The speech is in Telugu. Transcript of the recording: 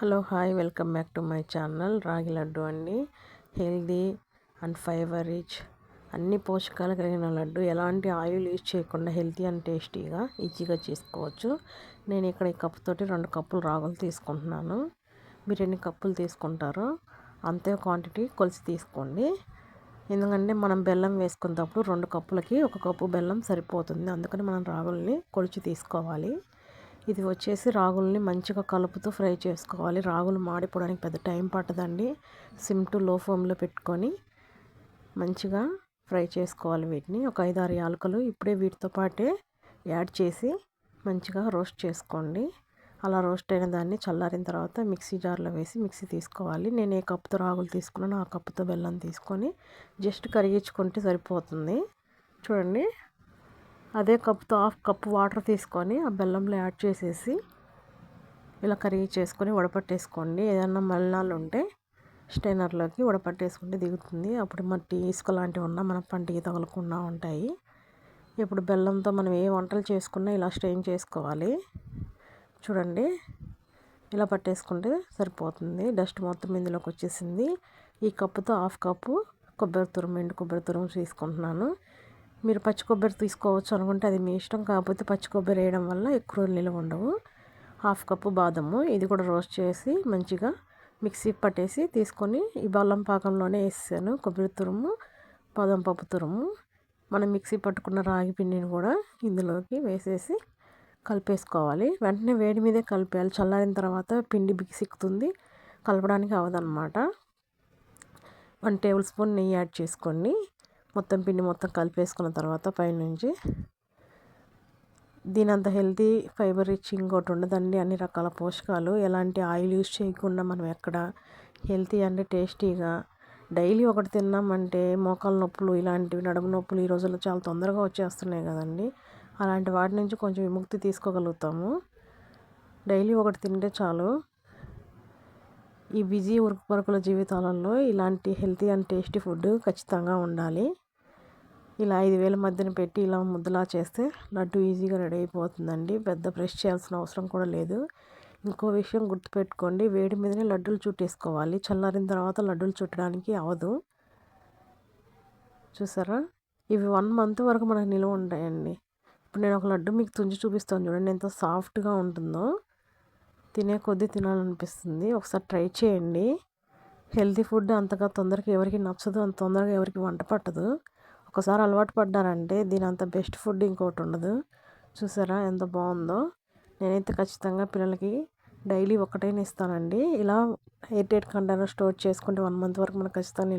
Hello hi welcome back to my channel ragi laddu అండి. Healthy and fibre rich. అన్ని పోషకాలు కలిగిన లడ్డు. ఎలాంటి ఆయిల్ యూజ్ చేయకుండా హెల్తీ అండ్ టేస్టీగా ఈజీగా చేసుకోవచ్చు. నేను ఇక్కడ ఈ కప్పుతోటి రెండు కప్పులు రాగులు తీసుకుంటున్నాను. మీరు ఎన్ని కప్పులు తీసుకుంటారో అంతే క్వాంటిటీ కొలిసి తీసుకోండి. ఎందుకంటే మనం బెల్లం వేసుకున్నప్పుడు రెండు కప్పులకి ఒక కప్పు బెల్లం సరిపోతుంది. అందుకని మనం రాగుల్ని కొలిచి తీసుకోవాలి. ఇది వచ్చేసి రాగుల్ని మంచిగా కలుపుతూ ఫ్రై చేసుకోవాలి. రాగులు మాడిపోవడానికి పెద్ద టైం పట్టదండి. సిమ్ టు లో ఫ్లేమ్లో పెట్టుకొని మంచిగా ఫ్రై చేసుకోవాలి వీటిని. ఒక ఐదు ఆరు యాలకులు ఇప్పుడే వీటితో పాటే యాడ్ చేసి మంచిగా రోస్ట్ చేసుకోండి. అలా రోస్ట్ అయిన దాన్ని చల్లారిన తర్వాత మిక్సీ జార్లో వేసి మిక్సీ తీసుకోవాలి. నేను ఏ కప్పుతో రాగులు తీసుకున్నాను ఆ కప్పుతో బెల్లం తీసుకొని జస్ట్ కరిగించుకుంటే సరిపోతుంది. చూడండి. అదే కప్తో హాఫ్ కప్ వాటర్ తీసుకొని ఆ బెల్లంలో యాడ్ చేసేసి ఇలా కరిగి చేసుకొని వడపట్టేసుకోండి. ఏదన్నా మలినాలు ఉంటే స్టైనర్లోకి వడపట్టేసుకుంటే దిగుతుంది. అప్పుడు మట్టి ఇసుక లాంటివి ఉన్నా మన పంటికి తగలకుండా ఉంటాయి. ఇప్పుడు బెల్లంతో మనం ఏ వంటలు చేసుకున్నా ఇలా స్టెయిన్ చేసుకోవాలి. చూడండి ఇలా పట్టేసుకుంటే సరిపోతుంది. డస్ట్ మొత్తం ఇందులోకి వచ్చేసింది. ఈ కప్పుతో హాఫ్ కప్పు కొబ్బరి తురుము ఎండు కొబ్బరి తురుము తీసుకుంటున్నాను. మీరు పచ్చి కొబ్బరి తీసుకోవచ్చు అనుకుంటే అది మీ ఇష్టం. కాకపోతే పచ్చి కొబ్బరి వేయడం వల్ల ఎక్కువ నిల్వ ఉండవు. హాఫ్ కప్పు బాదము. ఇది కూడా రోస్ట్ చేసి మంచిగా మిక్సీ పట్టేసి తీసుకొని ఈ బెల్లం పాకంలోనే వేసాను. కొబ్బరి తురుము బాదం పప్పు తురుము. మనం మిక్సీ పట్టుకున్న రాగి పిండిని కూడా ఇందులోకి వేసేసి కలిపేసుకోవాలి. వెంటనే వేడి మీదే కలిపేయాలి. చల్లారిన తర్వాత పిండి బిగిసిక్కుతుంది కలపడానికి అవదనమాట వన్ టేబుల్ స్పూన్ నెయ్యి యాడ్ చేసుకోండి. మొత్తం పిండి మొత్తం కలిపేసుకున్న తర్వాత పైనుంచి దీని అంత హెల్తీ ఫైబర్ రిచ్ ఇంకోటి ఉండదండి అన్ని రకాల పోషకాలు ఎలాంటి ఆయిల్ యూస్ చేయకుండా మనం ఎక్కడ హెల్తీ అంటే టేస్టీగా డైలీ ఒకటి తిన్నామంటే మోకాల నొప్పులు ఇలాంటివి నడుము నొప్పులు ఈ రోజుల్లో చాలా తొందరగా వచ్చేస్తున్నాయి కదండి. అలాంటి వాటి నుంచి కొంచెం విముక్తి తీసుకోగలుగుతాము. డైలీ ఒకటి తింటే చాలు. ఈ బిజీ ఉరుకు పరుకుల జీవితాలలో ఇలాంటి హెల్తీ అండ్ టేస్టీ ఫుడ్ ఖచ్చితంగా ఉండాలి. ఇలా ఐదు వేల మధ్యన పెట్టి ఇలా ముద్దలా చేస్తే లడ్డు ఈజీగా రెడీ అయిపోతుందండి. పెద్ద బ్రష్ చేయాల్సిన అవసరం కూడా లేదు. ఇంకో విషయం గుర్తుపెట్టుకోండి. వేడి మీదనే లడ్డూలు చుట్టేసుకోవాలి. చల్లారిన తర్వాత లడ్డూలు చుట్టడానికి అవదు. చూసారా? ఇవి వన్ మంత్ వరకు మనకు నిలువ ఉంటాయండి. ఇప్పుడు నేను ఒక లడ్డు మీకు తుంచి చూపిస్తాను చూడండి. ఎంత సాఫ్ట్గా ఉంటుందో. తినే కొద్దీ తినాలనిపిస్తుంది. ఒకసారి ట్రై చేయండి. హెల్తీ ఫుడ్ అంతగా తొందరగా ఎవరికి నచ్చదు. అంత తొందరగా ఎవరికి వంట పట్టదు. ఒకసారి అలవాటు పడ్డారంటే దీని అంత బెస్ట్ ఫుడ్ ఇంకోటి ఉండదు. చూసారా ఎంత బాగుందో. నేనైతే ఖచ్చితంగా పిల్లలకి డైలీ ఒకటైనా ఇస్తానండి. ఇలా ఎయిట్ ఎయిట్ కంటైనర్ స్టోర్ చేసుకుంటే వన్ మంత్ వరకు మనకు ఖచ్చితంగా